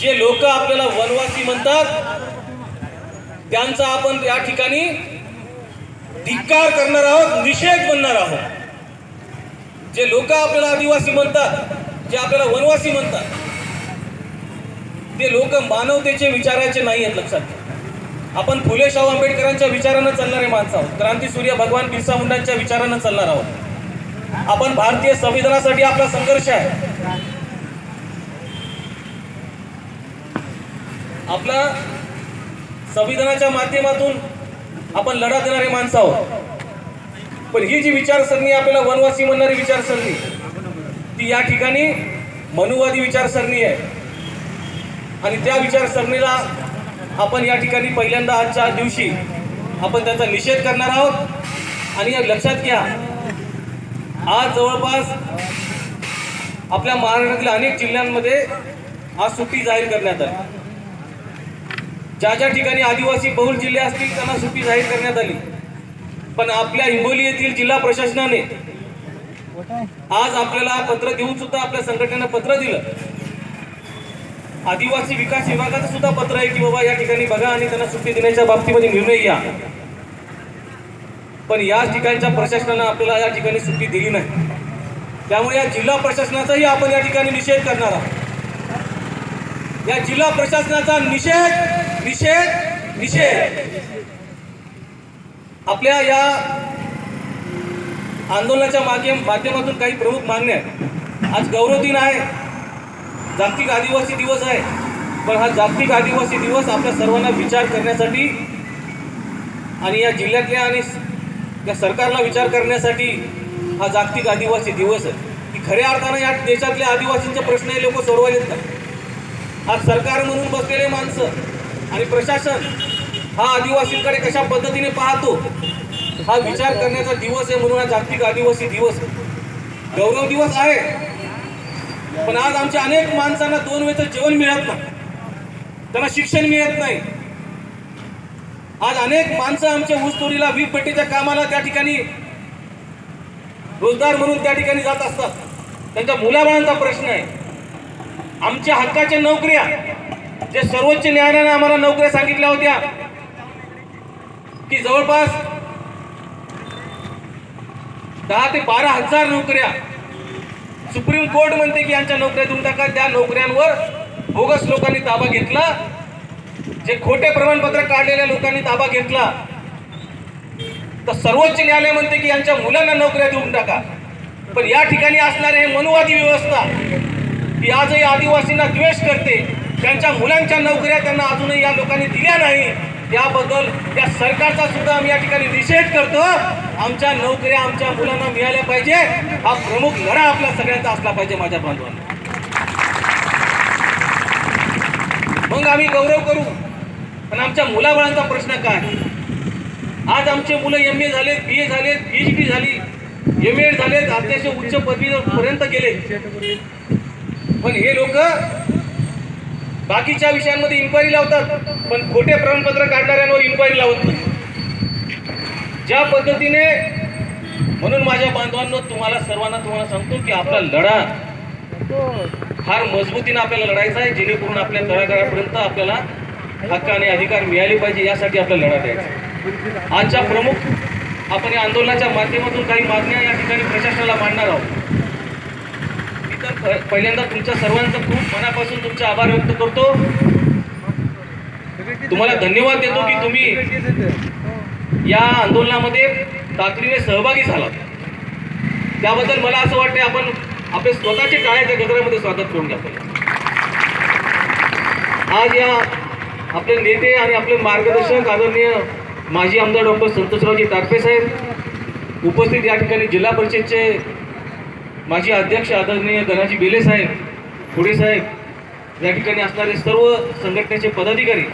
जे लोक आपल्याला वनवासी म्हणतात त्यांचा आपण या ठिकाणी धिक्कार करणार आहोत निषेध म्हणणार आहोत. जे लोक आपल्याला आदिवासी म्हणतात जे आपल्याला वनवासी म्हणतात ते लोक मानवतेचे विचाराचे नाही आहेत लक्षात. घ्या. आपण फुले शाहू आंबेडकरांच्या विचारानं चालणारे माणसं आहोत. क्रांती सूर्य भगवान बिरसा मुंडांच्या विचारानं चालणार आहोत. आपण भारतीय संविधानासाठी आपला संघर्ष आहे. आपला संविधानाच्या माध्यमातून आपण लढा देणारे माणसं आहोत. पण ही जी विचारसरणी आपल्याला वनवासी म्हणणारी विचारसरणी ती या ठिकाणी मनुवादी विचारसरणी आहे. आणि त्या विचारसरणीला आपण या ठिकाणी पहिल्यांदा आजच्या दिवशी आपण त्याचा निषेध करणार आहोत. आणि या लक्षात घ्या आज जवळपास आपल्या महाराष्ट्रातल्या अनेक जिल्ह्यांमध्ये आज सुट्टी जाहीर करण्यात आली. ज्या ज्या ठिकाणी आदिवासी बहुल जिल्हे असतील त्यांना सुट्टी जाहीर करण्यात आली. पण आपल्या हिंगोली येथील जिल्हा प्रशासनाने आज आपल्याला पत्र देऊन सुद्धा आपल्या संघटनेनं पत्र दिलं. आदिवासी विकास विभागाचं सुद्धा पत्र आहे की बाबा या ठिकाणी बघा आणि त्यांना सुट्टी देण्याच्या बाबतीमध्ये निर्णय घ्या. पण याच ठिकाणच्या प्रशासनानं आपल्याला या ठिकाणी सुट्टी दिली नाही. त्यामुळे या जिल्हा प्रशासनाचाही आपण या ठिकाणी निषेध करणार आहोत. या जिल्हा प्रशासनाचा निषेध निषेध निषेध. आपल्या या आंदोलनाच्या माध्यम माध्यमातून काही प्रमुख मागण्या आहेत. आज गौरव दिन आहे. जागतिक आदिवासी दिवस आहे. पण हा जागतिक आदिवासी दिवस आपल्या सर्वांना विचार करण्यासाठी आणि या जिल्ह्यातल्या आणि या सरकारला विचार करण्यासाठी हा जागतिक आदिवासी दिवस आहे. की खऱ्या अर्थानं या देशातल्या आदिवासींचे प्रश्न हे लोक सोडवायचे का? आज सरकार म्हणून बसलेले माणसं आणि प्रशासन हा आदिवासींकडे कशा पद्धतीने पाहतो हा विचार करण्याचा दिवस आहे म्हणून हा जागतिक आदिवासी दिवस गौरव दिवस आहे. पण आज आमच्या अनेक माणसांना दोन वेळचं जेवण मिळत नाही. त्यांना शिक्षण मिळत नाही. आज अनेक माणसं आमच्या ऊसतोडीला वीज भट्टीच्या कामाला त्या ठिकाणी रोजगार म्हणून त्या ठिकाणी जात असतात. त्यांच्या मुलाबाळांचा प्रश्न आहे. आमच्या हक्काच्या नोकऱ्या जे सर्वोच्च न्यायालयानं आम्हाला नोकऱ्या सांगितल्या होत्या की जवळपास दहा ते बारा हजार नोकऱ्या सुप्रीम कोर्ट म्हणते की यांच्या नोकऱ्या देऊन टाका. त्या नोकऱ्यांवर बोगस लोकांनी ताबा घेतला. जे खोटे प्रमाणपत्र काढलेल्या लोकांनी ताबा घेतला. तर सर्वोच्च न्यायालय म्हणते की यांच्या मुलांना नोकऱ्या देऊन टाका. पण या ठिकाणी असणारे हे मनुवादी व्यवस्था ती आजही आदिवासींना द्वेष करते. त्यांच्या मुलांच्या नोकऱ्या त्यांना अजूनही या लोकांनी दिल्या नाही. त्याबद्दल या सरकारचा सुद्धा आम्ही या ठिकाणी निषेध करतो. आमच्या नोकऱ्या आमच्या मुलांना मिळाल्या पाहिजे. हा प्रमुख लढा आपल्या सगळ्यांचा असला पाहिजे माझ्या बांधवांना. मग आम्ही गौरव करू. पण आमच्या मुलाबाळांचा प्रश्न काय? आज आमचे मुलं एम ए झालेत बी ए झालेत पीएच डी झाली एम एड झालेत अत्यंत उच्च पदवीपर्यंत गेले पण हे लोक बाकीच्या विषयांमध्ये इन्क्वायरी लावतात पण खोटे प्रमाणपत्र काढणाऱ्यांवर इन्क्वायरी लावत नाही ज्या पद्धतीने म्हणून माझ्या बांधवांनो तुम्हाला सर्वांना तुम्हाला सांगतो की आपला लढा फार मजबूतीने आपल्याला लढायचा आहे जेणेकरून आपल्या तळागाळापर्यंत आपल्याला हक्क आणि अधिकार मिळाले पाहिजे यासाठी आपल्याला लढा द्यायचा आहे. आजच्या प्रमुख आपण या आंदोलनाच्या माध्यमातून काही मागण्या या ठिकाणी प्रशासनाला मांडणार आहोत तर पहिल्यांदा तुमच्या सर्वांचं खूप मनापासून तुमचे आभार व्यक्त करतो. तुम्हाला धन्यवाद देतो की तुम्ही या आंदोलनामध्ये तातडीने सहभागी झालात. त्याबद्दल मला असं वाटतं आपण आपले स्वतःचे टाळ्याच्या गजरामध्ये स्वागत करून घ्या आज या आपले नेते आणि आपले मार्गदर्शक आदरणीय माजी आमदार डॉक्टर संतोषरावजी तारपे साहेब उपस्थित या ठिकाणी जिल्हा परिषदचे माझी अध्यक्ष आदरणीय धनाजी बेले साहेब पुढे साहेब या ठिकाणी असणारे सर्व संघटनेचे पदाधिकारी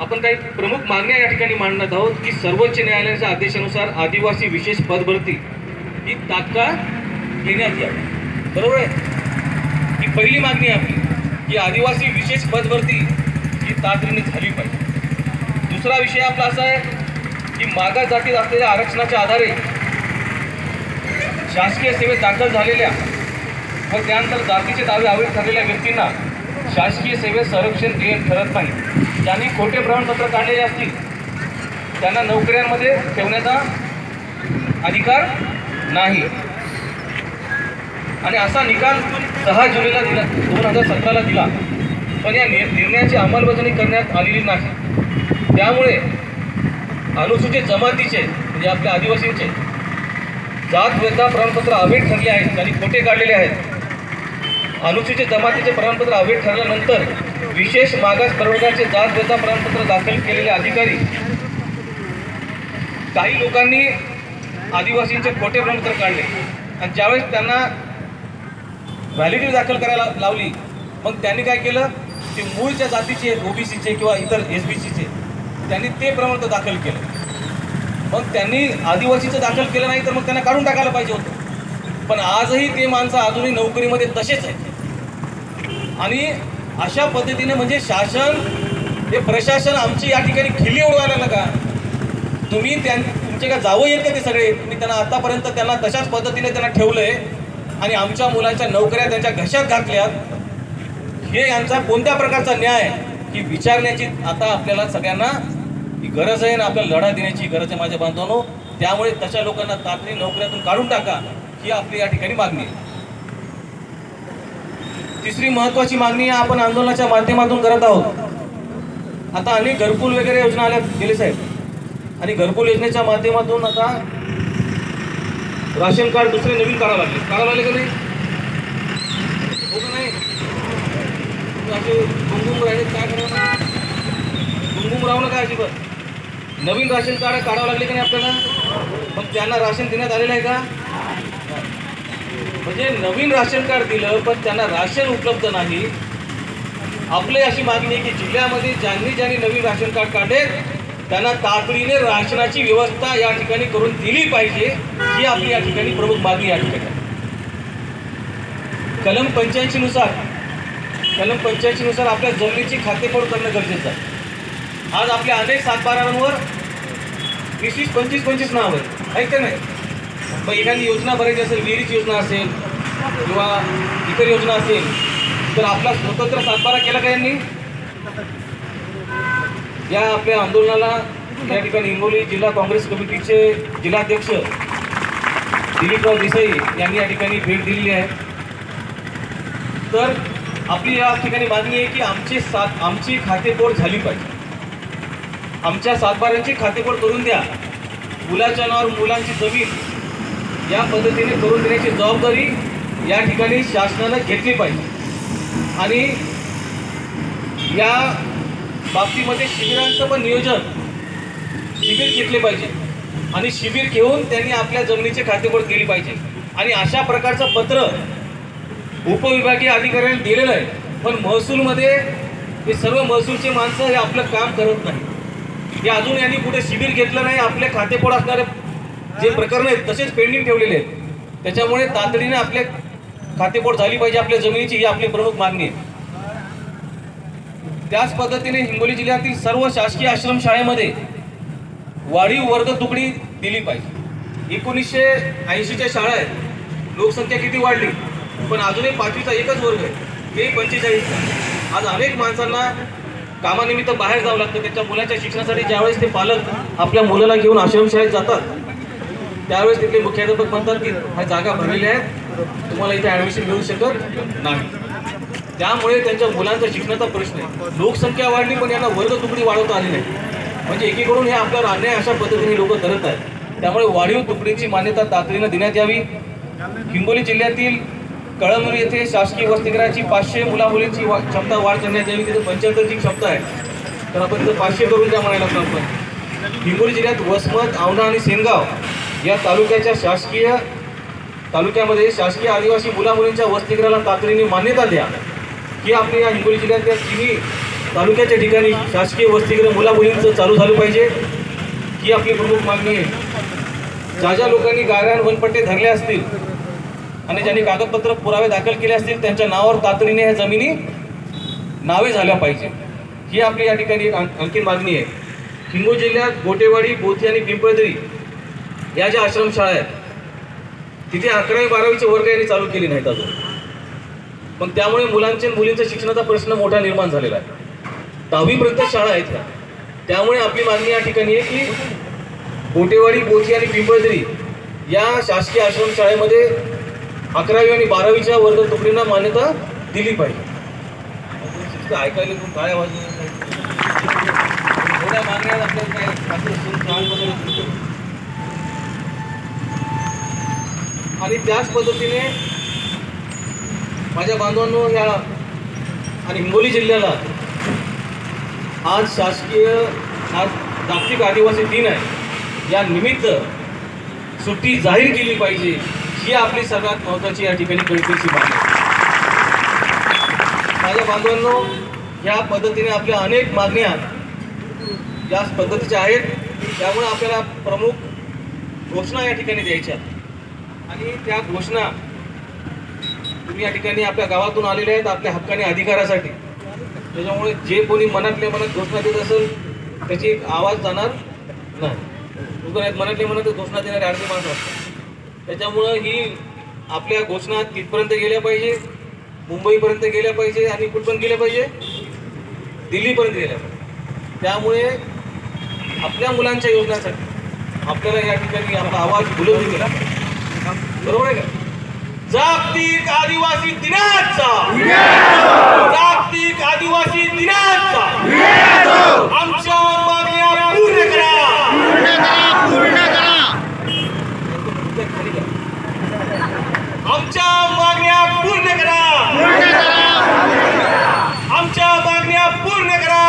आपण काही प्रमुख मागण्या या ठिकाणी मांडण्यात आहोत की सर्वोच्च न्यायालयाच्या आदेशानुसार आदिवासी विशेष पदभरती ही तात्काळ घेण्यात यावी. बरोबर आहे? ही पहिली मागणी आपली की आदिवासी विशेष पदभरती ही तातडीने झाली पाहिजे. दुसरा विषय आपला असा आहे की मागास जातीत असलेल्या आरक्षणाच्या आधारे शासकीय सेवेत दाखल झालेल्या व त्यानंतर जातीचे दावे अवैध ठरलेल्या व्यक्तींना शासकीय सेवेत संरक्षण देणे ठरत नाही. ज्यांनी खोटे प्रमाणपत्र काढलेले असतील त्यांना नोकऱ्यांमध्ये ठेवण्याचा अधिकार नाही. आणि असा निकाल सहा जुलैला दिला दोन हजार सतराला दिला. पण या नि- निर्णयाची अंमलबजावणी करण्यात आलेली नाही. त्यामुळे अनुसूचित जमातीचे म्हणजे आपल्या आदिवासींचे जात वेता प्रमाणपत्र अवैध ठरले आहेत त्यांनी खोटे काढलेले आहेत. अनुसूचित जमातीचे प्रमाणपत्र अवैध ठरल्यानंतर विशेष मागास प्रवर्गाचे जात वेता प्रमाणपत्र दाखल केलेले अधिकारी काही लोकांनी आदिवासींचे खोटे प्रमाणपत्र काढले. आणि ज्यावेळेस त्यांना व्हॅलिडिटी दाखल करायला लावली मग त्यांनी काय केलं? की मूळच्या जातीचे ओबीसीचे किंवा इतर एस बी सीचे त्यांनी ते प्रमाणपत्र दाखल केलं. मग त्यांनी आदिवासीचं दाखल केलं नाही तर मग त्यांना काढून टाकायला पाहिजे होतं. पण आजही ते माणसं अजूनही नोकरीमध्ये तसेच आहेत. आणि अशा पद्धतीने म्हणजे शासन हे प्रशासन आमची या ठिकाणी खिली उडवायला नका. तुम्ही त्यां तुमचे का जावं येत का ते सगळे. तुम्ही त्यांना आतापर्यंत त्यांना तशाच पद्धतीने त्यांना ठेवलंय. आणि आमच्या मुलांच्या नोकऱ्या त्यांच्या घशात घातल्यात. हे यांचा कोणत्या प्रकारचा न्याय ही विचारण्याची आता आपल्याला सगळ्यांना ही गरज आहे ना आपल्याला लढा देण्याची गरज आहे माझ्या बांधवांनो. त्यामुळे तशा लोकांना तातडीने नोकऱ्यातून काढून टाका. ही आपली या ठिकाणी मागणी आहे. तिसरी महत्वाची मागणी आपण आंदोलनाच्या माध्यमातून करत आहोत. आता अनेक घरकुल वगैरे योजना आल्या गेले साहेब. आणि घरकुल योजनेच्या माध्यमातून आता राशन कार्ड दुसरे नवीन काढावं लागले. काढावं लागले का नाही? हो का नाही? असे गुंगुम राहिले काय करावं? गुंगुम राहू नका अजिबात? नवीन राशन कार्ड काढावं लागले की नाही आपल्याला? मग त्यांना राशन देण्यात आलेलं आहे का? म्हणजे नवीन राशन कार्ड दिलं पण त्यांना राशन उपलब्ध नाही. आपली अशी मागणी आहे की जिल्ह्यामध्ये ज्यांनी ज्यांनी नवीन राशन कार्ड काढले त्यांना तातडीने राशनाची व्यवस्था या ठिकाणी करून दिली पाहिजे. ही आपली या ठिकाणी प्रमुख मागणी या ठिकाणी. कलम पंच्याऐंशीनुसार कलम पंच्याऐंशीनुसार आपल्या जमिनीची खातेफोड करणं गरजेचं आहे. आज आपल्या अनेक सातबारांवर वीस वीस पंचवीस पंचवीस नाव आहेत. ऐकते नाही? मग एखादी योजना भरायची असेल विहिरीची योजना असेल किंवा इतर योजना असेल तर आपला स्वतंत्र सातबारा केला का यांनी? या आपल्या आंदोलनाला या ठिकाणी हिंगोली जिल्हा काँग्रेस कमिटीचे जिल्हाध्यक्ष दिलीपराव देसाई यांनी या ठिकाणी भेट दिलेली आहे. तर आपली या ठिकाणी मागणी आहे की आमची सात आमची खातेफोड झाली पाहिजे. आमच्या सातबाऱ्यांची खातेफोड करून द्या. मुलाच्या नावावर मुलांची जमीन या पद्धतीने करून देण्याची जबाबदारी या ठिकाणी शासनानं घेतली पाहिजे. आणि या बाबतीमध्ये शिबिरांचं पण नियोजन शिबिर घेतले पाहिजे. आणि शिबिर घेऊन त्यांनी आपल्या जमिनीची खातेफोड केली पाहिजे. आणि अशा प्रकारचं पत्र उपविभागीय अधिकाऱ्यांनी दिलेलं आहे. पण महसूलमध्ये हे सर्व महसूलचे माणसं हे आपलं काम करत नाही हे अजून यांनी कुठे शिबिर घेतलं नाही आपले खातेपोड असणारे जे प्रकरण आहेत तसेच पेंडिंग ठेवलेले आहेत. त्याच्यामुळे तातडीने आपले खातेपोड झाली पाहिजे आपल्या जमिनीची ही आपली प्रमुख मागणी आहे. त्याच पद्धतीने हिंगोली जिल्ह्यातील सर्व शासकीय आश्रम शाळेमध्ये वाढीव वर्ग तुकडी दिली पाहिजे. एकोणीसशे ऐंशीच्या शाळा आहेत. लोकसंख्या किती वाढली? पण अजूनही पाचवीचा एकच वर्ग आहे. ते पंचेचाळीस आज अनेक माणसांना कामानिमित्त बाहेर जावं लागतं. त्यांच्या मुलाच्या शिक्षणासाठी ज्यावेळेस ते पालक आपल्या मुलाला घेऊन आश्रमशाळेत जातात त्यावेळेस तिथले मुख्याध्यापक म्हणतात की ह्या जागा भरलेल्या आहेत तुम्हाला इथे ॲडमिशन मिळू शकत नाही. त्यामुळे त्यांच्या मुलांचा शिक्षणाचा प्रश्न आहे. लोकसंख्या वाढली पण यांना वर्ग तुकडी वाढवता आली नाही. म्हणजे एकीकडून हे आपल्यावर अन्याय अशा पद्धतीने लोक करत आहेत. त्यामुळे वाढीव तुकडीची मान्यता तातडीनं देण्यात यावी. हिंगोली जिल्ह्यातील कळमनुरी येथे शासकीय वसतिगृहाची पाचशे मुला मुलींची वा क्षमता वाढ करण्यात यावी. तिथे पंच्याहत्तरची क्षमता आहे. तर आपण तिथं पाचशे करून द्या म्हणायला लागलो आपण. हिंगोली जिल्ह्यात वसमत औंढा आणि सेनगाव या तालुक्याच्या शासकीय तालुक्यामध्ये शासकीय आदिवासी मुला मुलींच्या वसतिगृहाला तातडीने मान्यता द्या. ही आपली या हिंगोली जिल्ह्यातल्या तिन्ही तालुक्याच्या ठिकाणी शासकीय वसतिगृह मुला मुलींचं चालू झालं पाहिजे. ही आपली प्रमुख मागणी आहे. ज्या ज्या लोकांनी गाऱ्या वनपट्टे धरले असतील आणि ज्यांनी कागदपत्र पुरावे दाखल केले असतील त्यांच्या नावावर तातडीने ह्या जमिनी नावे झाल्या पाहिजे. ही आपली या ठिकाणी आणखी मागणी आहे. हिंगोली जिल्ह्यात गोटेवाडी बोथी आणि पिंपळदरी या ज्या आश्रमशाळा आहेत तिथे अकरावी बारावीचे वर्ग यांनी चालू केले नाहीत अजून. पण त्यामुळे मुलांचे आणि मुलींच्या शिक्षणाचा प्रश्न मोठा निर्माण झालेला आहे. दहावीपर्यंत शाळा आहेत ह्या. त्यामुळे आपली मागणी या ठिकाणी आहे की गोटेवाडी बोथी आणि पिंपळदरी या शासकीय आश्रमशाळेमध्ये अकरावी आणि बारावीच्या वर्ग तुकडींना मान्यता दिली पाहिजे. ऐकायला खूप काय आवाज एवढ्या मागण्या आपल्याला आणि त्याच पद्धतीने माझ्या बांधवांनो या आणि हिंगोली जिल्ह्याला आज शासकीय आज जागतिक आदिवासी दिन आहे. या निमित्त सुट्टी जाहीर केली पाहिजे. ही आपली सगळ्यात महत्त्वाची या ठिकाणी कळकळीची बाब आहे. माझ्या बांधवांनो या पद्धतीने आपल्या अनेक मागण्या या पद्धतीच्या आहेत. त्यामुळे आपल्याला प्रमुख घोषणा या ठिकाणी द्यायच्या आणि त्या घोषणा तुम्ही या ठिकाणी आपल्या गावातून आलेले आहेत आपल्या हक्काने अधिकारासाठी. त्याच्यामुळे जे कोणी मनातल्या मनात घोषणा देत असेल त्याची एक आवाज जाणार नाही. आहेत मनातल्या मनात घोषणा देणारे अर्धी माणसं असतात. त्याच्यामुळं ही आपल्या घोषणा तिथपर्यंत गेल्या पाहिजे मुंबईपर्यंत गेल्या पाहिजे आणि कुठपर्यंत गेल्या पाहिजे? दिल्लीपर्यंत गेल्या पाहिजे. त्यामुळे आपल्या मुलांच्या योजनासाठी आपल्याला या ठिकाणी आपला आवाज बुलंद गेला बरोबर आहे का? जागतिक आदिवासी दिनाचा! जागतिक आदिवासी दिनाचा! आमच्या मागण्या पूर्ण करा पूर्ण करा पूर्ण करा खाली करा. आमच्या मागण्या पूर्ण करा. पूर्ण करा आमच्या मागण्या पूर्ण करा.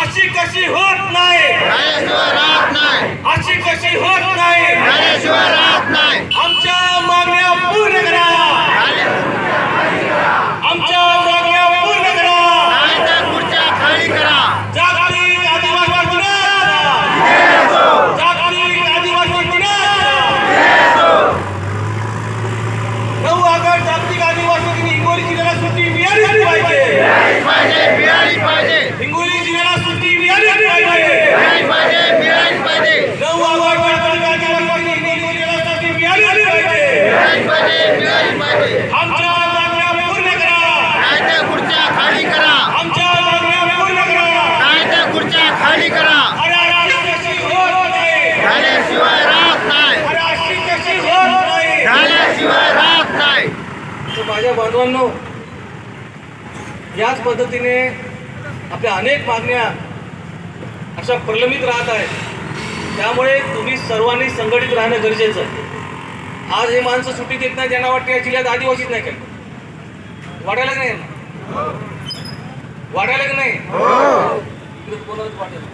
अशी कशी होत नाही. अशी कशी होत नाही. आमच्या माझ्या याच पद्धतीने आपल्या अनेक मागण्या अशा प्रलंबित राहत आहेत. त्यामुळे तुम्ही सर्वांनी संघटित राहणं गरजेचं आहे. आज हे माणसं सुट्टी देत नाही ज्यांना वाटतं या जिल्ह्यात आदिवासीच नाही काय वाटायला की नाही वाटायला की नाही.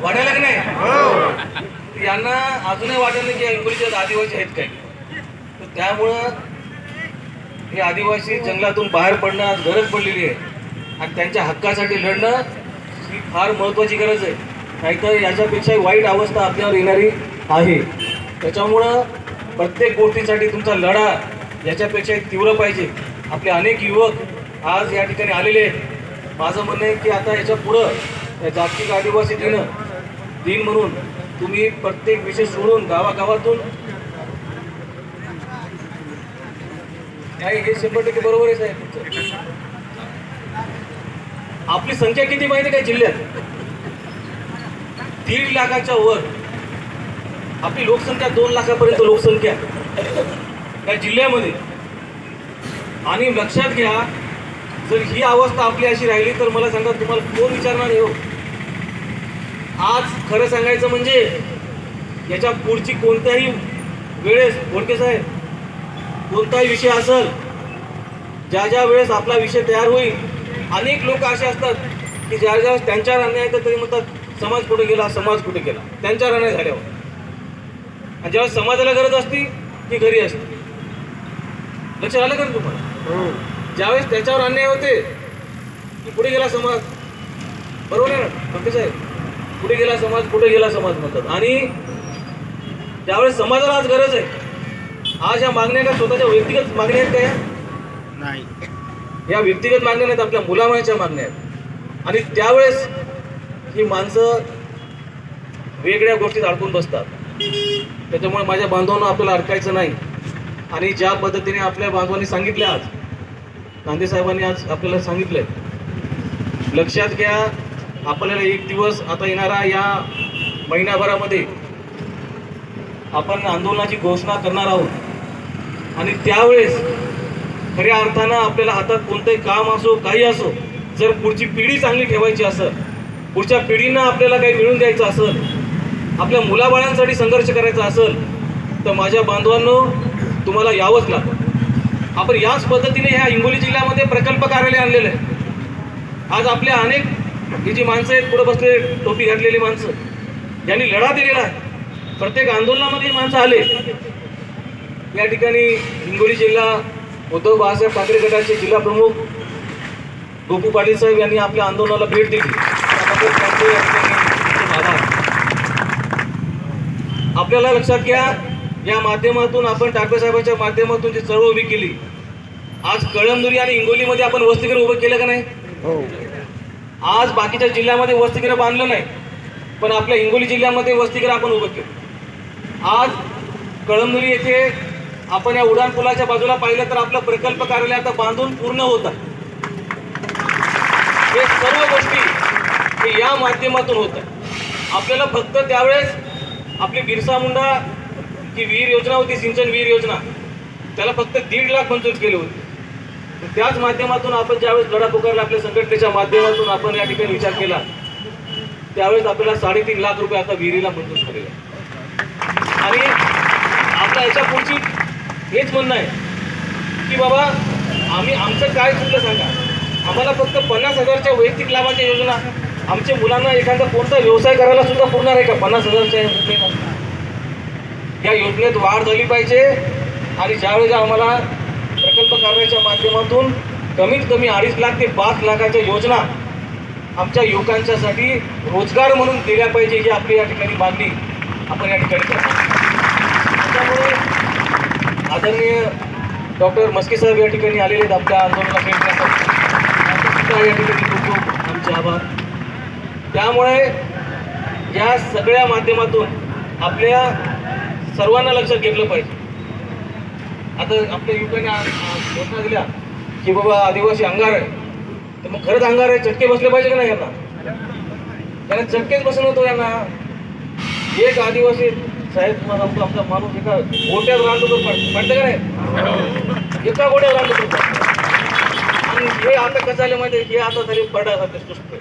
वाटायला की नाही यांना अजूनही वाटत नाही की या आदिवासी आहेत काय. त्यामुळं हे आदिवासी जंगलातून बाहेर पडणं आज गरज पडलेली आहे. आणि त्यांच्या हक्कासाठी लढणं ही फार महत्त्वाची गरज आहे. नाहीतर याच्यापेक्षा वाईट अवस्था आपल्यावर येणारी आहे. त्याच्यामुळं प्रत्येक गोष्टीसाठी तुमचा लढा याच्यापेक्षा तीव्र पाहिजे. आपले अनेक युवक आज या ठिकाणी आलेले आहेत. माझं म्हणणं आहे की आता याच्या पुढं या जागतिक आदिवासी दिन दिन म्हणून तुम्ही प्रत्येक विषय सोडून गावागावातून नाही हे शंभर टक्के बरोबर आहे साहेब. तुमचं आपली संख्या किती माहिती काय जिल्ह्यात? दीड लाखाच्या वर. आपली लोकसंख्या दोन लाखापर्यंत लोकसंख्या. या जिल्ह्यामध्ये. आणि लक्षात घ्या जर ही अवस्था आपली अशी राहिली तर मला सांगा तुम्हाला कोण विचारणार हो? आज खरं सांगायचं म्हणजे याच्या पुढची कोणत्याही वेळेस बोडके साहेब कोणताही विषय असेल ज्या ज्या वेळेस आपला विषय तयार होईल अनेक लोक असे असतात की ज्या ज्या त्यांच्यावर अन्याय येतात तरी म्हणतात समाज कुठे गेला? समाज कुठे गेला? त्यांच्यावर अन्याय झाल्यावर. आणि जेव्हा समाजाला गरज असती ती घरी असते. लक्षात आलं का तुम्हाला? ज्यावेळेस त्याच्यावर अन्याय होते की कुठे गेला समाज? बरोबर आहे ना? पंकज साहेब कुठे गेला समाज? कुठे गेला समाज म्हणतात. आणि त्यावेळेस समाजाला आज गरज आहे आज या मागण्या का स्वतःच्या व्यक्तिगत मागण्या आहेत का या? नाही. या व्यक्तिगत मागण्या नाहीत आपल्या मुलामाच्या मागण्या आहेत. आणि त्यावेळेस ही माणसं वेगळ्या गोष्टीत अडकून बसतात. त्याच्यामुळे माझ्या बांधवांना आपल्याला अडकायचं नाही. आणि ज्या पद्धतीने आपल्या बांधवांनी सांगितले आज नांदे साहेबांनी आज आपल्याला सांगितलंय लक्षात घ्या आपल्याला एक दिवस आता येणारा या महिन्याभरामध्ये आपण आंदोलनाची घोषणा करणार आहोत. आणि त्यावेळेस खऱ्या अर्थानं आपल्याला हातात कोणतंही काम असो काही असो जर पुढची पिढी चांगली ठेवायची असेल पुढच्या पिढींना आपल्याला काही मिळून द्यायचं असेल आपल्या मुलाबाळांसाठी संघर्ष करायचा असेल तर माझ्या बांधवांनो तुम्हाला यावंच लागतं आपण याच पद्धतीने ह्या हिंगोली जिल्ह्यामध्ये प्रकल्प कार्यालय आणलेलं आहे. आज आपल्या अनेक ही जी माणसं आहेत पुढे बसले टोपी घातलेली माणसं यांनी लढा दिलेला आहे. प्रत्येक आंदोलनामध्ये माणसं आले. या ठिकाणी हिंगोली जिल्हा उद्धव बाळासाहेब ठाकरे गटाचे जिल्हा प्रमुख गोपू पाटील साहेब यांनी आपल्या आंदोलनाला भेट दिली. आपल्याला लक्षात घ्या या माध्यमातून आपण ठाकरे साहेबांच्या माध्यमातून जी चळवळ उभी केली आज कळमनुरी आणि हिंगोलीमध्ये आपण वसतिगृह उभं केलं का नाही? आज बाकीच्या जिल्ह्यामध्ये वसतिगृह बांधलं नाही पण आपल्या हिंगोली जिल्ह्यामध्ये वसतिगृह आपण उभं केलं. आज कळमनुरी येथे आपण या उडान पुलाच्या बाजूला पाहिलं तर आपलं प्रकल्प कार्यालय आता बांधून पूर्ण होत. आहे हे सर्व गोष्टी हे या माध्यमातून होत. आहे आपल्याला फक्त त्यावेळेस आपली बिरसा मुंडा ही विहीर योजना होती सिंचन विहीर योजना त्याला फक्त दीड लाख मंजूर केले होते. त्याच माध्यमातून आपण ज्यावेळेस लढा पुकारला आपल्या संघटनेच्या माध्यमातून आपण या ठिकाणी विचार केला त्यावेळेस आपल्याला साडेतीन लाख रुपये आता विहिरीला मंजूर झालेला आणि आता याच्या पुढची हेच म्हणणं आहे. की बाबा आम्ही आमचं काय चुकलं सांगा. आम्हाला फक्त पन्नास हजारच्या वैयक्तिक लाभाच्या योजना. आमच्या मुलांना एखादा कोणता व्यवसाय करायला सुद्धा पुरणार आहे का? पन्नास हजारच्या योजनेला. या योजनेत वाढ झाली पाहिजे. आणि ज्यावेळेस आम्हाला प्रकल्प करण्याच्या माध्यमातून कमीत कमी अडीच लाख ते पाच लाखाच्या योजना आमच्या युवकांच्यासाठी रोजगार म्हणून दिल्या पाहिजे ही आपली या ठिकाणी मागणी आपण या ठिकाणी करतो. आदरणीय डॉक्टर मस्के साहेब या ठिकाणी आलेले आहेत आपल्या आंदोलनाला भेटण्यासाठी या ठिकाणी खूप खूप आमचे आभार. त्यामुळे या सगळ्या माध्यमातून आपल्या सर्वांना लक्षात घेतलं पाहिजे. आता आपल्या युवकांनी घोषणा दिल्या की बाबा आदिवासी अंगार आहे तर मग खरंच अंगार आहे चटके बसले पाहिजे का नाही यांना? त्यांना चटकेच बसणं होतो यांना एक आदिवासी साहेब तुम्हाला सांगतो आमचा माणूस एका गोट्यात राहतो तो पडतं का नाही? एका गोट्यात राहतो तो आणि हे आता कसं आले माहिती हे आता झाले परड्यासारखे सुस्त.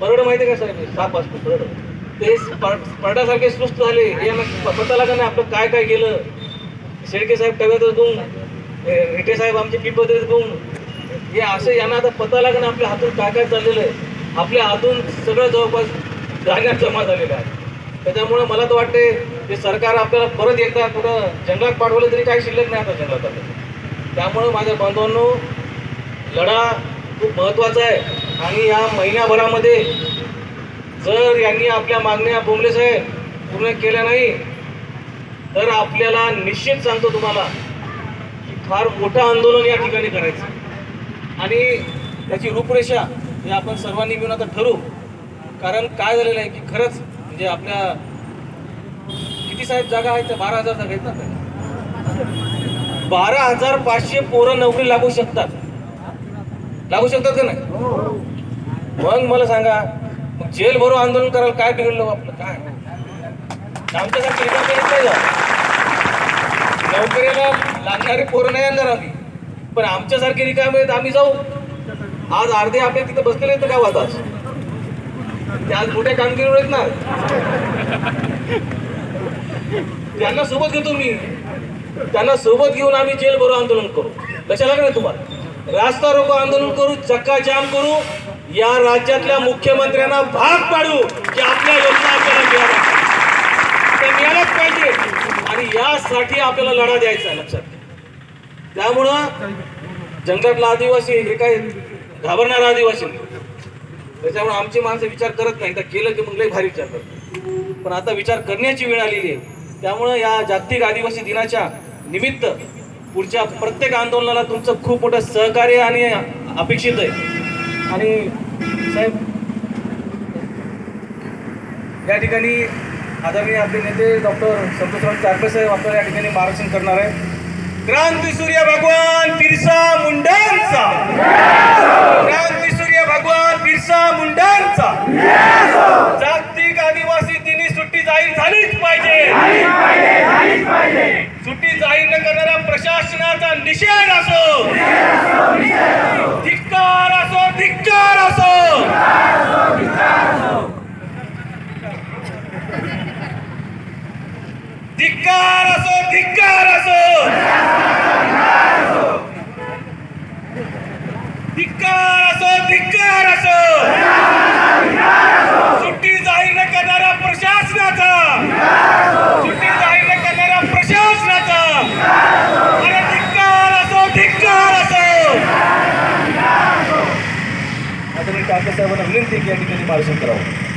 परड माहिती आहे का साहेब? साप असतो परड ते परड्यासारखे परडासारखे सुस्त झाले. हे यांना पता लागत नाही. आपलं काय काय गेलं शेळके साहेब टव्यातच गुम रेटे साहेब आमचे पिपतच दोन हे असं यांना आता पता नाही. आपल्या हातून काय काय चाललेलं आहे? आपल्या हातून सगळं जवळपास धान्यात जमा झालेलं आहे त्याच्यामुळे मला तर वाटते ते सरकार आपल्याला परत एकदा कुठं जंगलात पाठवलं तरी काही शिल्लक नाही आता जंगलात आता. त्यामुळं माझ्या बांधवांनो लढा खूप महत्त्वाचा आहे. आणि या महिन्याभरामध्ये जर यांनी आपल्या मागण्या बोंबले साहेब पूर्ण केल्या नाही तर आपल्याला निश्चित सांगतो तुम्हाला की फार मोठं आंदोलन या ठिकाणी करायचं. आणि त्याची रूपरेषा हे आपण सर्वांनी मिळून आता ठरू कारण काय झालेलं आहे की खरंच जे आपल्या किती साहेब जागा आहेत त्या? बारा हजार जागा आहेत ना बारा हजार पाचशे पोरं नोकरी लागू शकतात. लागू शकतात का नाही? मग मला सांगा मग जेल भरो आंदोलन करायला काय बिघडलं हो आपलं? काय? आमच्यासाठी नोकरीला लागणारे पोरं नाही आणणार आम्ही. पण आमच्यासारखे रिकामे आहेत आम्ही जाऊ. आज अर्धे आपले तिथे बसलेले आहेत गावात वाजता ते आज मोठ्या कामगिरीवर आहेत ना. त्यांना सोबत घेतो मी. त्यांना सोबत घेऊन आम्ही जेल भरो आंदोलन करू. कशाला नाही तुम्हाला? रास्ता रोको आंदोलन करू चक्का जाम करू. या राज्यातल्या मुख्यमंत्र्यांना भाग पाडू की आपल्या योजना आपल्याला त्या मिळाल्याच पाहिजे. आणि यासाठी आपल्याला लढा द्यायचा आहे लक्षात घ्या. त्यामुळं जंगलातला आदिवासी हे काय घाबरणारा आदिवासी त्याच्यामुळे आमची माणसं विचार करत नाही. तर केलं की मग लई भारी विचार करतात. पण आता विचार करण्याची वेळ आलेली आहे. त्यामुळं या जागतिक आदिवासी दिनाच्या निमित्त पुढच्या प्रत्येक आंदोलनाला तुमचं खूप मोठं सहकार्य आणि अपेक्षित आहे. आणि साहेब या ठिकाणी आदरणीय आपले नेते डॉक्टर संतोषराव चारपे साहेब आपल्याला या ठिकाणी मार्गदर्शन करणार आहे क्रांती सूर्य भगवान बिरसा मुंडांचा. क्रांती भगवान बिरसा मुंडांचा. जागतिक आदिवासी दिनी सुट्टी जाहीर झालीच पाहिजे. सुट्टी जाहीर न करणाऱ्या प्रशासनाचा निषेध असो. धिक्कार असो धिक्कार असो. धिक्कार असो धिक्कार असो धिक्कार विनार असो. सुट्टी जाहीर न करणाऱ्या प्रशासनाचा. सुट्टी जाहीर न करणाऱ्या प्रशासनाचा. अरे धिक्कार असो धिक्कार असो. आता मी काका साहेबांना विनंती आहे की या ठिकाणी मार्गदर्शन करावं.